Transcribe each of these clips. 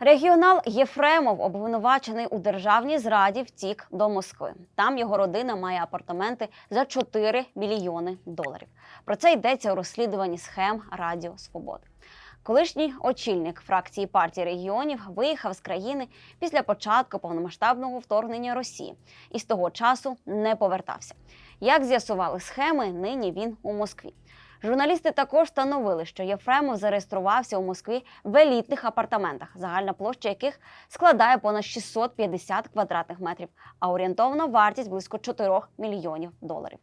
Регіонал Єфремов, обвинувачений у державній зраді, втік до Москви. Там його родина має апартаменти за 4 мільйони доларів. Про це йдеться у розслідуванні схем Радіо Свободи. Колишній очільник фракції партії регіонів виїхав з країни після початку повномасштабного вторгнення Росії і з того часу не повертався. Як з'ясували схеми, нині він у Москві. Журналісти також встановили, що Єфремов зареєструвався у Москві в елітних апартаментах, загальна площа яких складає понад 650 квадратних метрів, а орієнтовна вартість близько 4 мільйонів доларів.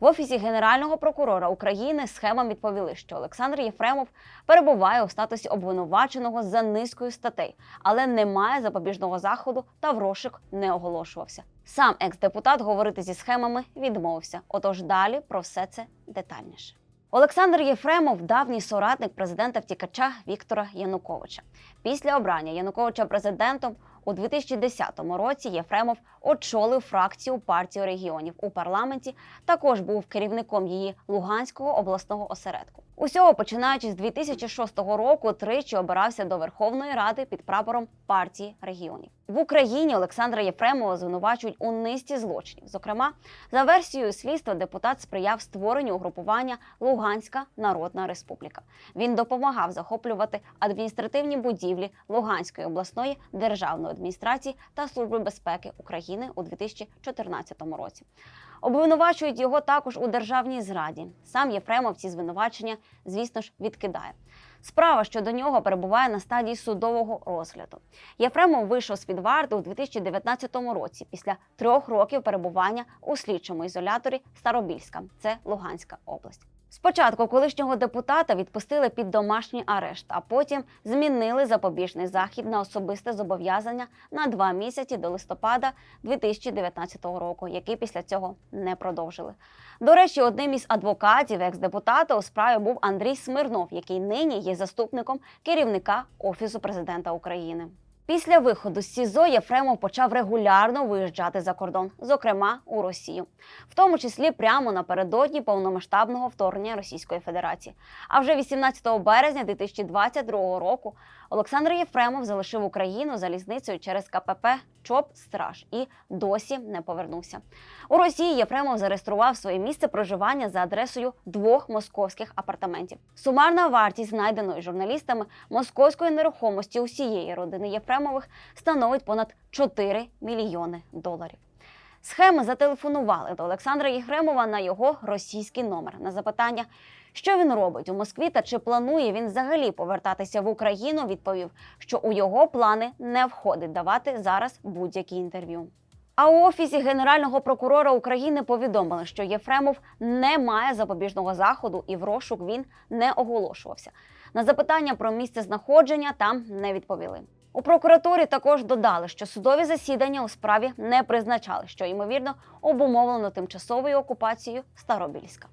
В офісі генерального прокурора України схемам відповіли, що Олександр Єфремов перебуває у статусі обвинуваченого за низкою статей, але не має запобіжного заходу та в розшук не оголошувався. Сам екс-депутат говорити зі схемами відмовився. Отож, далі про все це детальніше. Олександр Єфремов давній соратник президента втікача Віктора Януковича. Після обрання Януковича президентом у 2010 році Єфремов очолив фракцію партії регіонів у парламенті. Також був керівником її Луганського обласного осередку. Усього починаючи з 2006 року, тричі обирався до Верховної Ради під прапором партії регіонів. В Україні Олександра Єфремова звинувачують у низці злочинів. Зокрема, за версією слідства депутат сприяв створенню угрупування Луганська Народна Республіка. Він допомагав захоплювати адміністративні будівлі Луганської обласної державної адміністрації та Служби безпеки України у 2014 році. Обвинувачують його також у державній зраді. Сам Єфремов ці звинувачення, звісно ж, відкидає. Справа щодо нього перебуває на стадії судового розгляду. Єфремов вийшов з під варти у 2019 році після трьох років перебування у слідчому ізоляторі Старобільська, це Луганська область. Спочатку колишнього депутата відпустили під домашній арешт, а потім змінили запобіжний захід на особисте зобов'язання на два місяці до листопада 2019 року, який після цього не продовжили. До речі, одним із адвокатів екс-депутата у справі був Андрій Смирнов, який нині є заступником керівника Офісу президента України. Після виходу з СІЗО Єфремов почав регулярно виїжджати за кордон, зокрема у Росію, в тому числі прямо напередодні повномасштабного вторгнення Російської Федерації. А вже 18 березня 2022 року Олександр Єфремов залишив Україну залізницею через КПП ЧОП Страж і досі не повернувся. У Росії Єфремов зареєстрував своє місце проживання за адресою двох московських апартаментів. Сумарна вартість знайденої журналістами московської нерухомості усієї родини Єфремових становить понад 4 мільйони доларів. Схеми зателефонували до Олександра Єфремова на його російський номер на запитання, що він робить у Москві та чи планує він взагалі повертатися в Україну. Відповів, що у його плани не входить давати зараз будь-які інтерв'ю. А у офісі генерального прокурора України повідомили, що Єфремов не має запобіжного заходу і в розшук він не оголошувався. На запитання про місце знаходження там не відповіли. У прокуратурі також додали, що судові засідання у справі не призначали, що ймовірно обумовлено тимчасовою окупацією Старобільська.